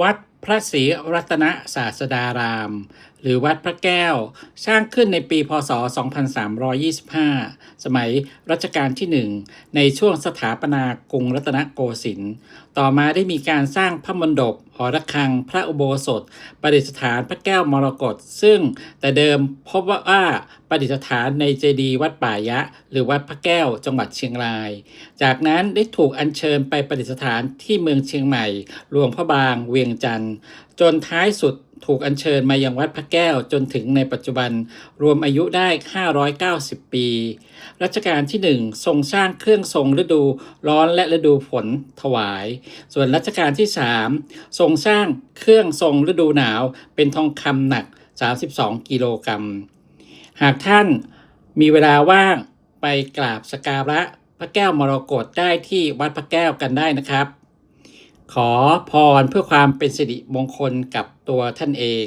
วัดพระศรีรัตนศาสดาราม หรือวัดพระแก้ว สร้างขึ้นในปีพศ 2325 สมัยรัชกาลที่ 1 ในช่วงสถาปนากรุงรัตนโกสินทร์ ต่อมาได้มีการสร้างพระมณฑป หอระฆังพระอุโบสถ ประดิษฐานพระแก้วมรกตซึ่งแต่เดิมพบว่าประดิษฐานในเจดีย์วัดป่ายะ หรือวัดพระแก้วจังหวัดเชียงราย จากนั้นได้ถูกอัญเชิญไปประดิษฐานที่เมืองเชียงใหม่หลวงพระบางเวียงจันทร์จนท้ายสุด ถูกอัญเชิญมายังวัดพระแก้วจนถึงในปัจจุบันรวมอายุได้ 590 ปี รัชกาลที่ 1 ทรงสร้างเครื่องทรงฤดูร้อนและฤดูฝนถวาย ส่วนรัชกาลที่ 3 ทรงสร้างเครื่องทรงฤดูหนาวเป็นทองคำหนัก 32 กิโลกรัม หากท่านมีเวลาว่างไปกราบสกการะพระแก้วมรกตได้ที่วัดพระแก้วกันได้นะครับ ขอพรเพื่อความเป็นสิริมงคลกับตัวท่านเอง